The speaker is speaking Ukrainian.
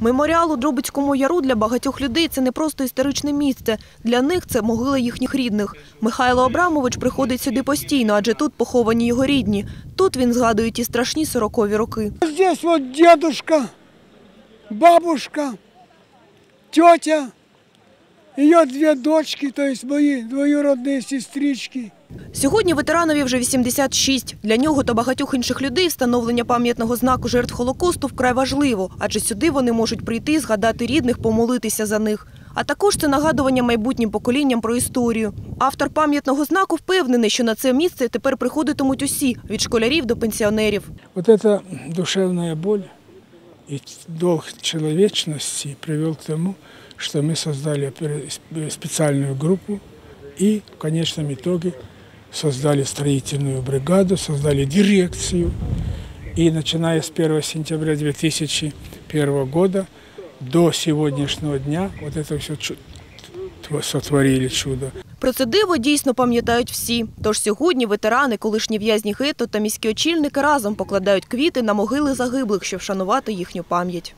Меморіал у Дробицькому яру для багатьох людей це не просто історичне місце. Для них це могила їхніх рідних. Михайло Абрамович приходить сюди постійно, адже тут поховані його рідні. Тут він згадує ті страшні сорокові роки. Здесь вот дедушка, бабушка, ее две дочки, то есть мои двоюродные сестрички. Сьогодні ветеранові вже 86. Для нього та багатьох інших людей встановлення пам'ятного знаку жертв Холокосту вкрай важливо, адже сюди вони можуть прийти, згадати рідних, помолитися за них. А також це нагадування майбутнім поколінням про історію. Автор пам'ятного знаку впевнений, що на це місце тепер приходитимуть усі від школярів до пенсіонерів. Вот эта душевная боль и долг человечности привел к тому, что мы создали специальную группу и в конечном итоге создали строительную бригаду, создали дирекцию. И начиная с 1 сентября 2001 года до сегодняшнего дня вот это все сотворили чудо. Про це диво дійсно пам'ятають всі. Тож сьогодні ветерани, колишні в'язні гетто та міські очільники разом покладають квіти на могили загиблих, щоб вшанувати їхню пам'ять.